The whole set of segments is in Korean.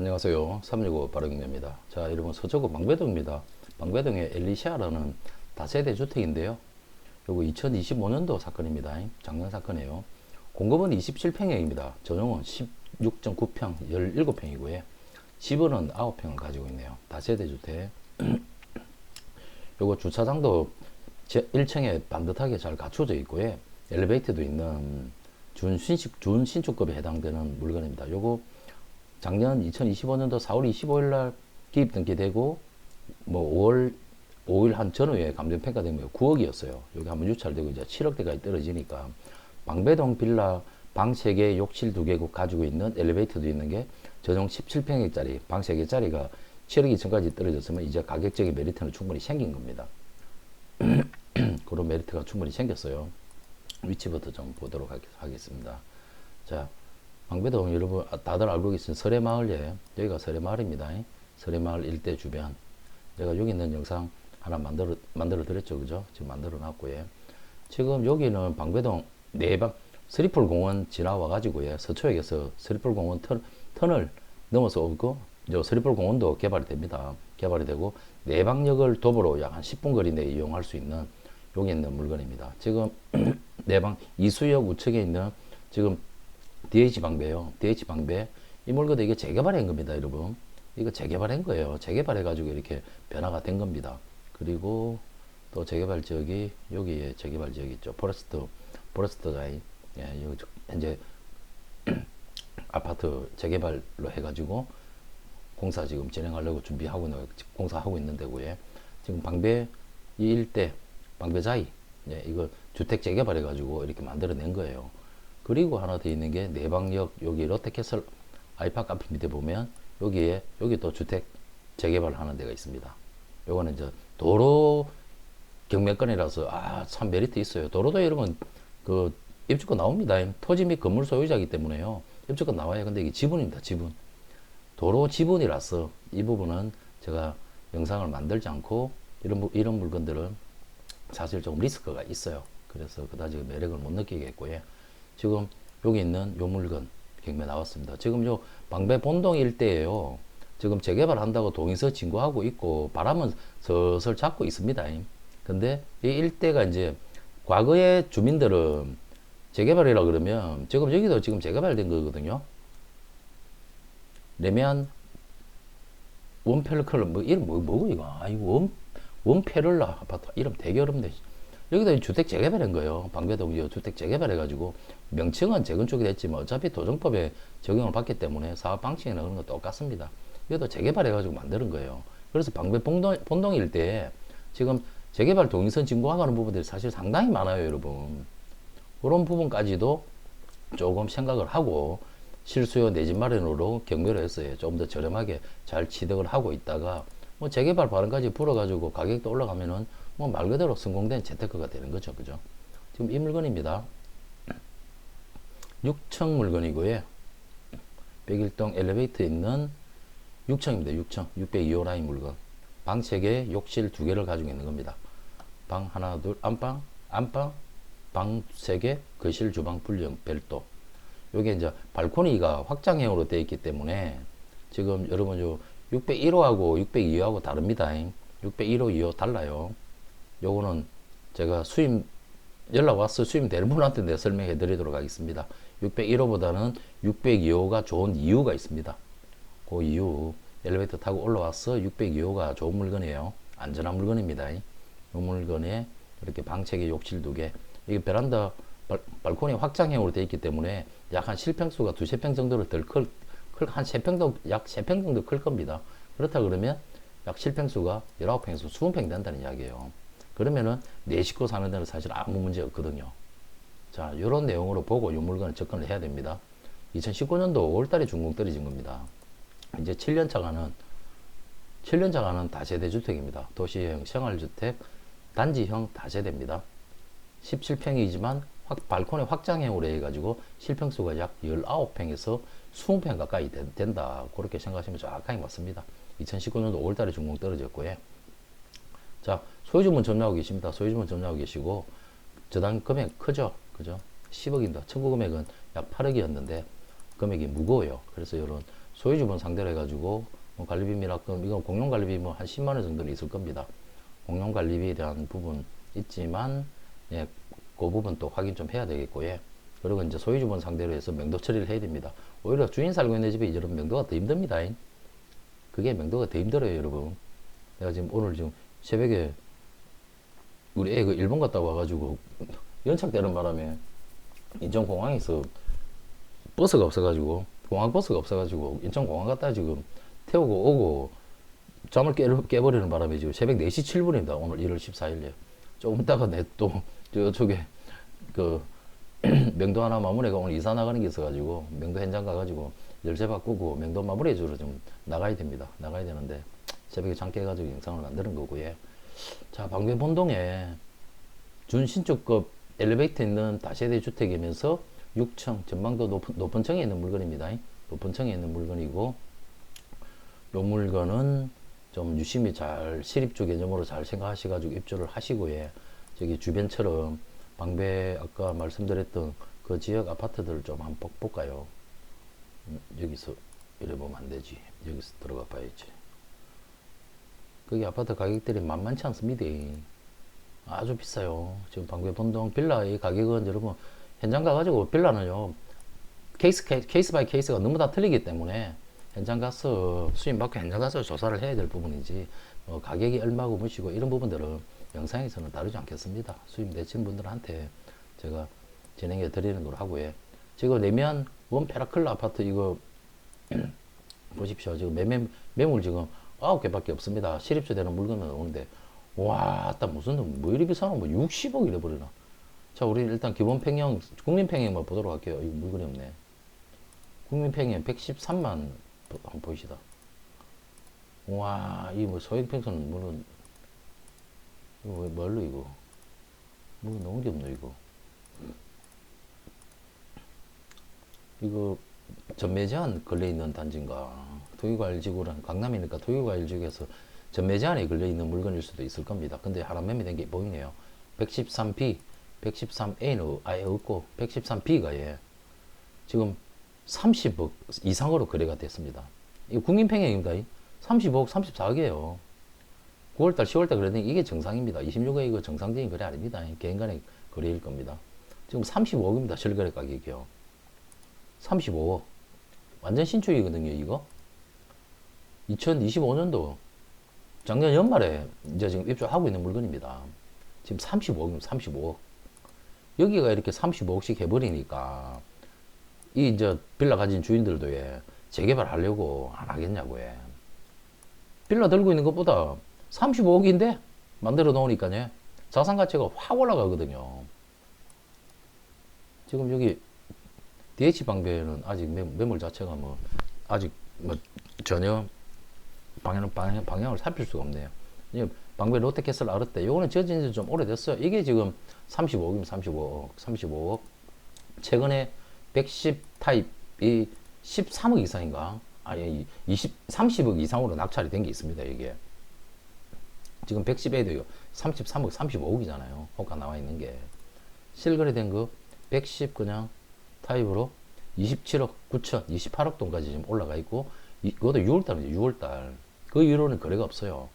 안녕하세요. 365 바른경매입니다. 자, 여러분 서초구 망배동입니다. 망배동의 엘리시아라는 다세대 주택인데요. 요거 2025년도 사건입니다. 작년 사건이에요. 공급은 27평형입니다. 전용은 16.9평, 17평이고요. 집은 9평을 가지고 있네요. 다세대 주택. 요거 주차장도 1층에 반듯하게 잘 갖춰져 있고요. 엘리베이터도 있는 준신축, 준신축급에 해당되는 물건입니다. 요거 작년 2025년도 4월 25일 날 기입 등기되고 뭐 5월 5일 한 전후에 감정 평가된 거 9억이었어요. 여기 한번 유찰되고 이제 7억대까지 떨어지니까 방배동 빌라 방 3개, 욕실 2개국 가지고 있는 엘리베이터도 있는 게 전용 17평짜리 방 3개짜리가 7억 2천까지 떨어졌으면 이제 가격적인 메리트는 충분히 생긴 겁니다. 그런 메리트가 충분히 생겼어요. 위치부터 좀 보도록 하겠습니다. 자, 방배동 여러분 아, 다들 알고 계신 설해마을에 여기가 설해마을입니다. 설해마을 일대 주변 제가 여기 있는 영상 하나 만들어 만들어 드렸죠, 그죠? 지금 만들어 놨고요. 지금 여기는 방배동 내방 스리풀 공원 지나와 가지고요 서초역에서 스리풀 공원 터, 터널 넘어서 오고 저 스리풀 공원도 개발이 됩니다. 개발이 되고 내방역을 도보로 약 한 10분 거리 내에 이용할 수 있는 여기 있는 물건입니다. 지금 내방 이수역 우측에 있는 지금 DH 방배요. DH 방배. 이 물건도 이게 재개발한 겁니다, 여러분. 이거 재개발한 거예요. 재개발해가지고 이렇게 변화가 된 겁니다. 그리고 또 재개발 지역이 여기에 재개발 지역이 있죠. 포레스트, 포레스트가 예, 여기 현재 아파트 재개발로 해가지고 공사 지금 진행하려고 준비하고 있는, 공사하고 있는 데고요. 지금 방배 이 일대, 방배자이, 예, 이거 주택 재개발해가지고 이렇게 만들어낸 거예요. 그리고 하나 더 있는 게 내방역 여기 롯데캐슬 아이파크 앞 밑에 보면 여기에 여기 또 주택 재개발 하는 데가 있습니다. 요거는 이제 도로 경매권이라서 아 참 메리트 있어요. 도로도 이러면 그 입주권 나옵니다. 토지 및 건물 소유자이기 때문에요. 입주권 나와요. 근데 이게 지분입니다. 지분. 도로 지분이라서 이 부분은 제가 영상을 만들지 않고 이런 이런 물건들은 사실 조금 리스크가 있어요. 그래서 그다지 매력을 못 느끼겠고요. 지금 여기 있는 요 물건 경매 나왔습니다. 지금 요 방배 본동 일대에요. 지금 재개발 한다고 동의서 진구하고 있고 바람은 슬슬 잡고 있습니다. 근데 이 일대가 이제 과거의 주민들은 재개발이라 그러면 지금 여기도 지금 재개발된 거거든요. 레미안 원펠컬러 뭐 이름 뭐 뭐고 이거 아 이거 원 원페를라 아파트 이름 되게 어렵네. 여기도 주택 재개발한 거예요. 방배동 주택 재개발해가지고 명칭은 재건축이 됐지만 어차피 도정법에 적용을 받기 때문에 사업 방식이나 그런 거 똑같습니다. 이것도 재개발해가지고 만드는 거예요. 그래서 방배 본동, 본동 일대에 지금 재개발 동의선 진구하는 부분들이 사실 상당히 많아요, 여러분. 그런 부분까지도 조금 생각을 하고 실수요 내집 마련으로 경매를 했어요. 좀 더 저렴하게 잘 취득을 하고 있다가 뭐 재개발 발언까지 불어가지고 가격도 올라가면은 뭐 말 그대로 성공된 재테크가 되는 거죠. 그죠? 지금 이 물건입니다. 6층 물건이고요. 백일동 엘리베이터 있는 6층입니다. 6층. 602호 라인 물건. 방 3개, 욕실 2개를 가지고 있는 겁니다. 방 하나, 둘, 안방, 안방, 방 3개, 거실, 주방, 불령, 별도. 요게 이제 발코니가 확장형으로 되어 있기 때문에 지금 여러분 요 601호하고 602호하고 다릅니다. 601호, 2호 달라요. 요거는 제가 수임 연락 와서 수임 되는 분한테 내 설명해 드리도록 하겠습니다. 601호보다는 602호가 좋은 이유가 있습니다. 그 이유 엘리베이터 타고 올라와서 602호가 좋은 물건이에요. 안전한 물건입니다. 이 물건에 이렇게 방책에 욕실 두 개. 이게 베란다 발, 발코니 확장형으로 되어 있기 때문에 약 한 실평수가 두세 평 정도로 덜 클, 클, 한 세 평도, 약 세 평 정도 클 겁니다. 그렇다 그러면 약 실평수가 19평에서 20평 된다는 이야기예요. 그러면은 네 식구 사는 데는 사실 아무 문제 없거든요. 자, 이런 내용으로 보고 이 물건을 접근을 해야 됩니다. 2019년도 5월달에 준공 떨어진 겁니다. 이제 7년차 가는 7년차 가는 다세대 주택입니다. 도시형 생활주택 단지형 다세대입니다. 17평이지만 확, 발코니 확장형으로 해가지고 실평수가 약 19평에서 20평 가까이 된, 된다. 그렇게 생각하시면 정확하게 맞습니다. 2019년도 5월달에 준공 떨어졌고요. 자, 소유주분 점유하고 계십니다. 소유주분 점유하고 계시고, 저당 금액 크죠? 그죠? 10억입니다. 청구 금액은 약 8억이었는데, 금액이 무거워요. 그래서 이런 소유주분 상대로 해가지고 뭐 관리비 미납금 이건 공용 관리비 뭐 한 10만 원 정도는 있을 겁니다. 공용 관리비에 대한 부분 있지만 예, 그 부분 또 확인 좀 해야 되겠고 예. 그리고 이제 소유주분 상대로 해서 명도 처리를 해야 됩니다. 오히려 주인 살고 있는 집에 이런 명도가 더 힘듭니다. 잉. 그게 명도가 더 힘들어요, 여러분. 내가 지금 오늘 지금 새벽에 우리 애그 일본 갔다 와가지고 연착되는 바람에 인천 공항에서 버스가 없어가지고 공항 버스가 없어가지고 인천 공항 갔다 지금 태우고 오고 잠을 깨, 깨버리는 바람에 지금 새벽 4시 7분입니다. 오늘 1월 14일에. 조금 있다가 내또 저쪽에 그 명도 하나 마무리가 오늘 이사 나가는 게 있어가지고 명도 현장 가가지고 열쇠 바꾸고 명도 마무리해 주러 좀 나가야 됩니다. 나가야 되는데 새벽에 잠 깨가지고 영상을 만드는 거고요. 자 방배 본동에 준신축급 엘리베이터 있는 다세대 주택이면서 6층 전망도 높은, 높은 층에 있는 물건입니다. 높은 층에 있는 물건이고 요 물건은 좀 유심히 잘 시립주 개념으로 잘 생각하셔가지고 입주를 하시고요. 저기 주변처럼 방배 아까 말씀드렸던 그 지역 아파트들을 좀 한번 볼까요? 음, 여기서 이래 보면 안 되지. 여기서 들어가 봐야지. 거기 아파트 가격들이 만만치 않습니다. 아주 비싸요. 지금 방배 본동 빌라의 가격은 여러분 현장 가가지고 빌라는요 케이스 케이스, 바이 케이스가 너무 다 틀리기 때문에 현장 가서 수임 받고 현장 가서 조사를 해야 될 부분이지 어, 가격이 얼마고 무시고 이런 부분들은 영상에서는 다루지 않겠습니다. 수임 대신 분들한테 제가 진행해 드리는 걸로 하고요. 지금 내면 원 페라클라 아파트 이거 보십시오. 지금 매매 매물 지금 아홉 개밖에 없습니다. 실입주 되는 물건은 오는데 와, 딱 무슨 뭐 이리 비싸노? 뭐 60억 이래 버리나? 자, 우리 일단 기본 평형 국민 평형만 보도록 할게요. 이거 물건이 없네. 국민 평형 113만 한번 보이시다. 와, 이 뭐 소액 평선 물론 이거 왜 뭘로 이거? 뭐 너무 게 없노 이거. 이거 전매 제한 걸려 있는 단지인가? 토유과일지구랑 강남이니까 토유과일지구에서 전매 제한에 걸려 있는 물건일 수도 있을 겁니다. 근데 하람 매매된 게 보이네요. 113B, 113A는 아예 없고 113B가 예. 지금 30억 이상으로 거래가 됐습니다. 이거 국민평형입니다. 35억, 34억이에요. 9월달, 10월달 그랬더니 이게 정상입니다. 26억 이거 정상적인 거래 아닙니다. 개인 간의 거래일 겁니다. 지금 35억입니다. 실거래 가격이요. 35억. 완전 신축이거든요, 이거. 2025년도 작년 연말에 이제 지금 입주하고 있는 물건입니다. 지금 35억입니다. 35억. 여기가 이렇게 35억씩 해버리니까 이 이제 빌라 가진 주인들도 예, 재개발 하려고 안 하겠냐고 예. 빌라 들고 있는 것보다 35억인데 만들어 놓으니까요. 자산 가치가 확 올라가거든요. 지금 여기 DH 방배는 아직 매, 매물 자체가 뭐 아직 뭐 전혀 방향, 방향, 방향을 살필 수가 없네요. 방배 롯데캐슬 아르떼 요거는 지어진 지 좀 오래됐어요. 이게 지금 35억이면 35억, 35억. 최근에 110 타입이 13억 이상인가? 아니, 20, 30억 이상으로 낙찰이 된 게 있습니다, 이게. 지금 110에도요, 33억, 35억이잖아요. 호가 나와 있는 게. 실거래 된 거, 110 그냥 타입으로 27억 9천, 28억 돈까지 지금 올라가 있고, 이, 그것도 6월달이죠, 6월달. 그 이후로는 거래가 없어요.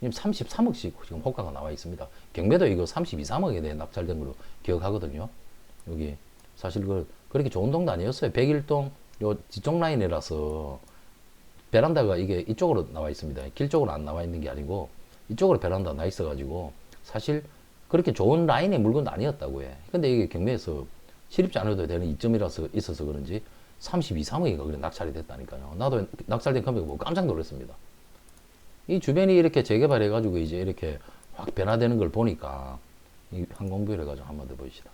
지금 33억씩 지금 호가가 나와 있습니다. 경매도 이거 32, 3억에 대해 낙찰된 걸로 기억하거든요. 여기 사실 그 그렇게 좋은 동도 아니었어요. 101동 요 뒤쪽 라인이라서 베란다가 이게 이쪽으로 나와 있습니다. 길 쪽으로 안 나와 있는 게 아니고 이쪽으로 베란다 나 있어가지고 사실 그렇게 좋은 라인의 물건도 아니었다고 해. 근데 이게 경매에서 실입지 않아도 되는 이점이라서 있어서 그런지 32, 3억이가 그래 낙찰이 됐다니까요. 나도 낙찰된 금액 보고 깜짝 놀랐습니다. 이 주변이 이렇게 재개발해가지고 이제 이렇게 확 변화되는 걸 보니까 이 항공뷰를 해가지고 한번 더 보시다.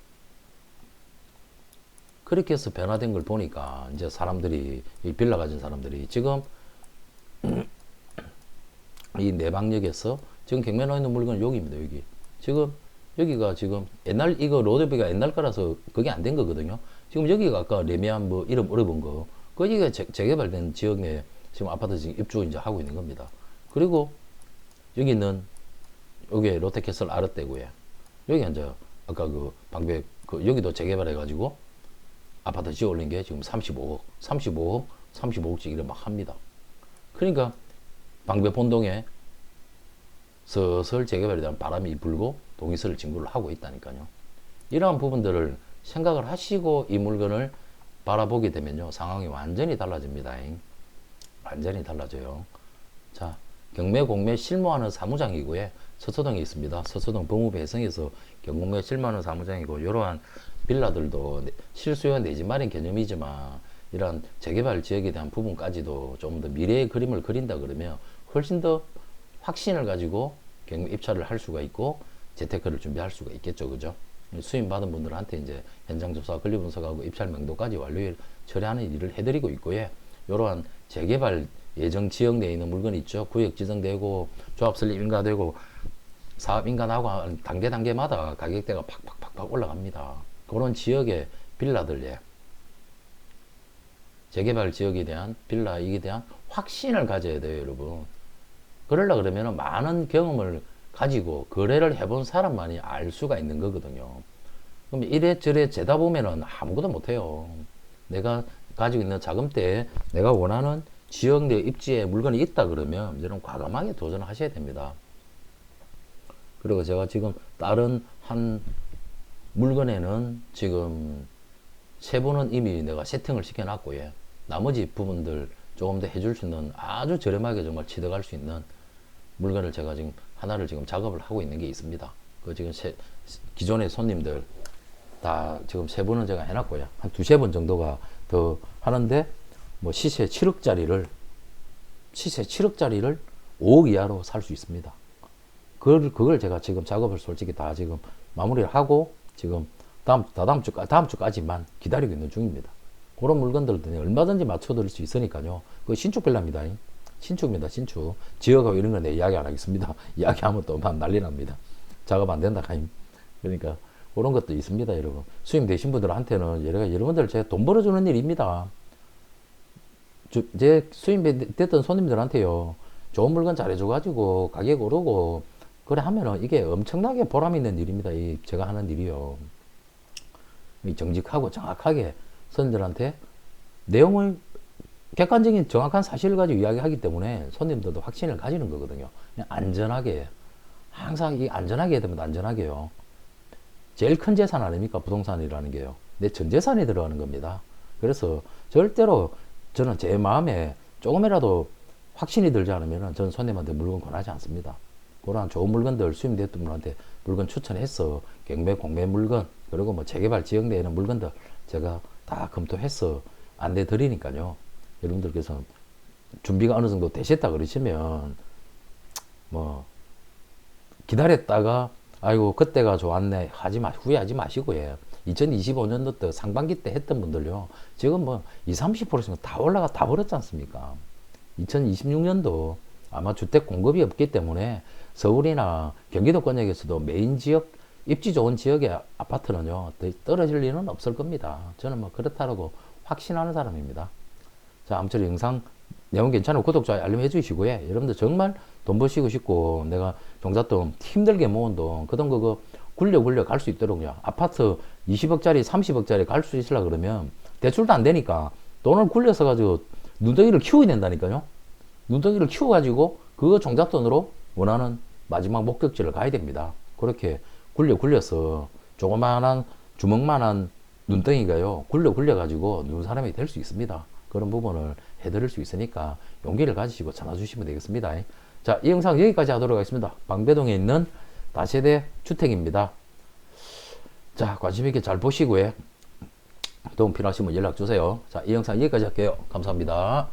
그렇게 해서 변화된 걸 보니까 이제 사람들이 이 빌라 가진 사람들이 지금 이 내방역에서 지금 경매 나와 있는 물건은 여기입니다. 여기 지금 여기가 지금 옛날 이거 로드비가 옛날 거라서 그게 안 된 거거든요. 지금 여기가 아까 레미안 뭐 이름 어려운 거 거기가 재, 재개발된 지역 내 지금 아파트 지금 입주 이제 하고 있는 겁니다. 그리고 여기는 여기 롯데캐슬 아르떼고요. 여기 이제 아까 그 방배 그 여기도 재개발해 가지고 아파트 지어 올린 게 지금 35억, 35억 35억씩 이래 막 합니다. 그러니까 방배 본동에 서슬 재개발에 대한 바람이 불고 동의서를 진구를 하고 있다니까요. 이러한 부분들을 생각을 하시고 이 물건을 바라보게 되면요. 상황이 완전히 달라집니다. 완전히 달라져요. 자, 경매 공매 실무하는 사무장이고요. 서초동에 있습니다. 서초동 법무부 해성에서 경공매 실무하는 사무장이고 이러한 빌라들도 내- 실수요 내집 마련 개념이지만 이러한 재개발 지역에 대한 부분까지도 좀 더 미래의 그림을 그린다 그러면 훨씬 더 확신을 가지고 경매 입찰을 할 수가 있고 재테크를 준비할 수가 있겠죠. 그죠? 수임 받은 분들한테 이제 현장 조사, 권리 분석하고 입찰 명도까지 완료 처리하는 일을 해드리고 있고요. 이러한 재개발 예정 지역 내에 있는 물건이 있죠. 구역 지정되고 조합 설립 인가되고 사업 인가나고 단계 단계마다 가격대가 팍팍팍팍 올라갑니다. 그런 지역의 빌라들 예. 재개발 지역에 대한 빌라 이에 대한 확신을 가져야 돼요, 여러분. 그러려 그러면 많은 경험을 가지고 거래를 해본 사람만이 알 수가 있는 거거든요. 그럼 이래저래 재다 보면은 아무것도 못해요. 내가 가지고 있는 자금대에 내가 원하는 지역 내 입지에 물건이 있다 그러면 여러분 과감하게 도전하셔야 됩니다. 그리고 제가 지금 다른 한 물건에는 지금 세 분은 이미 내가 세팅을 시켜놨고요. 나머지 부분들 조금 더 해줄 수 있는 아주 저렴하게 정말 취득할 수 있는 물건을 제가 지금 하나를 지금 작업을 하고 있는 게 있습니다. 그 지금 세, 기존의 손님들 다 지금 세 분은 제가 해놨고요. 한 두세 번 정도가 더 하는데 뭐 시세 7억짜리를 시세 7억짜리를 5억 이하로 살 수 있습니다. 그걸, 그걸 제가 지금 작업을 솔직히 다 지금 마무리를 하고 지금 다음, 다다음 주, 다음 주까지만 기다리고 있는 중입니다. 그런 물건들도 얼마든지 맞춰드릴 수 있으니까요. 그 신축 빌라입니다. 신축입니다. 신축. 지역하고 이런 건 내 이야기 안 하겠습니다. 이야기하면 또 막 난리 납니다. 작업 안 된다. 하임. 그러니까 그런 것도 있습니다. 여러분. 수임 되신 분들한테는 여러, 여러분들 제가 돈 벌어주는 일입니다. 주- 제 수임 됐던 손님들한테요. 좋은 물건 잘해줘가지고 가격 오르고 그래 하면은 이게 엄청나게 보람 있는 일입니다. 이 제가 하는 일이요. 이 정직하고 정확하게 손님들한테 내용을 객관적인 정확한 사실을 가지고 이야기하기 때문에 손님들도 확신을 가지는 거거든요. 안전하게 항상 이 안전하게 해야 됩니다. 안전하게요. 제일 큰 재산 아닙니까? 부동산이라는 게요. 내 전 재산이 들어가는 겁니다. 그래서 절대로 저는 제 마음에 조금이라도 확신이 들지 않으면 저는 손님한테 물건 권하지 않습니다. 그러한 좋은 물건들 수임됐던 분한테 물건 추천해서 경매, 공매 물건 그리고 뭐 재개발 지역 내에 있는 물건들 제가 다 검토해서 안내 드리니까요. 여러분들께서 준비가 어느 정도 되셨다 그러시면 뭐 기다렸다가 아이고 그때가 좋았네. 하지 마 후회하지 마시고 예. 2025년도 때 상반기 때 했던 분들요. 지금 뭐 20, 30%씩 다 올라가 다 버렸지 않습니까? 2026년도 아마 주택 공급이 없기 때문에 서울이나 경기도권역에서도 메인 지역 입지 좋은 지역의 아파트는요 더 떨어질 리는 없을 겁니다. 저는 뭐 그렇다고 확신하는 사람입니다. 자 아무쪼록 영상 내용 괜찮으면 구독, 좋아요, 알림 해주시고요. 여러분들 정말 돈 버시고 싶고 내가 종잣돈 힘들게 모은 돈, 그돈 그거 굴려 굴려 갈 수 있도록요. 아파트 20억짜리, 30억짜리 갈 수 있으려 그러면 대출도 안 되니까 돈을 굴려서 가지고 눈덩이를 키워야 된다니까요. 눈덩이를 키워 가지고 그 종잣돈으로 원하는 마지막 목적지를 가야 됩니다. 그렇게 굴려 굴려서 조그마한 주먹만한 눈덩이가요 굴려 굴려 가지고 누운 사람이 될 수 있습니다. 그런 부분을 해드릴 수 있으니까 용기를 가지시고 전화 주시면 되겠습니다. 자, 이 영상 여기까지 하도록 하겠습니다. 방배동에 있는 다세대 주택입니다. 자, 관심 있게 잘 보시고요. 도움 필요하시면 연락 주세요. 자, 이 영상 여기까지 할게요. 감사합니다.